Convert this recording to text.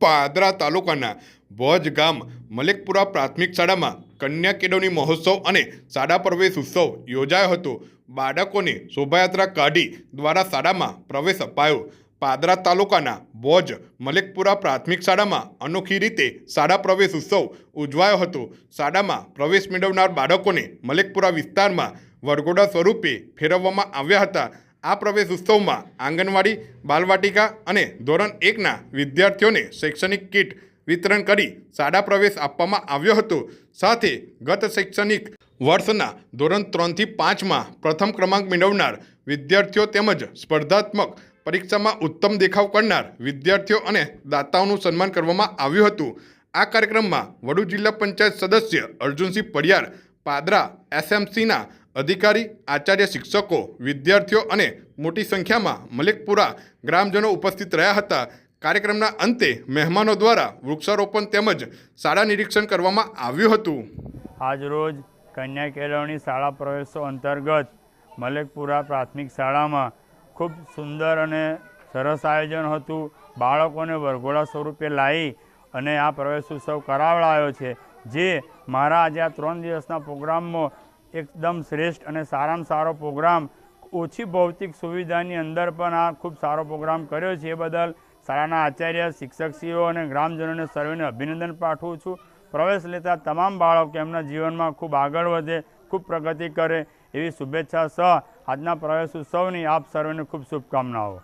પાદરા તાલુકાના ભોજ ગામ મલેકપુરા પ્રાથમિક શાળામાં કન્યા કેળવણી મહોત્સવ અને શાળા પ્રવેશ ઉત્સવ યોજાયો હતો. બાળકોને શોભાયાત્રા કાઢી દ્વારા શાળામાં પ્રવેશ અપાયો. પાદરા તાલુકાના ભોજ મલેકપુરા પ્રાથમિક શાળામાં અનોખી રીતે શાળા પ્રવેશ ઉત્સવ ઉજવાયો હતો. શાળામાં પ્રવેશ મેળવનાર બાળકોને મલેકપુરા વિસ્તારમાં વરઘોડા સ્વરૂપે ફેરવવામાં આવ્યા હતા. આ પ્રવેશ ઉત્સવમાં આંગણવાડી, બાલવાટિકા અને ધોરણ એકના વિદ્યાર્થીઓને શૈક્ષણિક કીટ વિતરણ કરી શાળા પ્રવેશ આપવામાં આવ્યો હતો. સાથે ગત શૈક્ષણિક વર્ષના ધોરણ ત્રણથી પાંચમાં પ્રથમ ક્રમાંક મેળવનાર વિદ્યાર્થીઓ તેમજ સ્પર્ધાત્મક પરીક્ષામાં ઉત્તમ દેખાવ કરનાર વિદ્યાર્થીઓ અને દાતાઓનું સન્માન કરવામાં આવ્યું હતું. આ કાર્યક્રમમાં વડુ જિલ્લા પંચાયત સદસ્ય અર્જુનસિંહ પડિયાર, પાદરા એસએમસીના અધિકારી, આચાર્ય શિક્ષકો, વિદ્યાર્થીઓ અને મોટી સંખ્યામાં મલિકપુરા ગ્રામજનો ઉપસ્થિત રહ્યા હતા. કાર્યક્રમના અંતે મહેમાનો દ્વારા વૃક્ષારોપણ તેમજ શાળા નિરીક્ષણ કરવામાં આવ્યું હતું. આજરોજ કન્યા કેળવણી શાળા પ્રવેશો અંતર્ગત મલેકપુરા પ્રાથમિક શાળામાં ખૂબ સુંદર અને સરસ આયોજન હતું. બાળકોને વરઘોડા સ્વરૂપે લાવી અને આ પ્રવેશ ઉત્સવ કરાવડાયો છે. જે મારા આજે આ ત્રણ દિવસના પ્રોગ્રામમાં એકદમ શ્રેષ્ઠ અને સારામાં સારો પ્રોગ્રામ. ઓછી ભૌતિક સુવિધાની અંદર પણ આ ખૂબ સારો પ્રોગ્રામ કર્યો છે એ બદલ શાળાના આચાર્ય, શિક્ષકશ્રીઓ અને ગ્રામજનોને સર્વેને અભિનંદન પાઠવું છું. પ્રવેશ લેતા તમામ બાળકો એમના જીવનમાં ખૂબ આગળ વધે, ખૂબ પ્રગતિ કરે. એવી શુભેચ્છા સહ આજના પ્રવેશ ઉત્સવની આપ સર્વેને ખૂબ શુભકામનાઓ.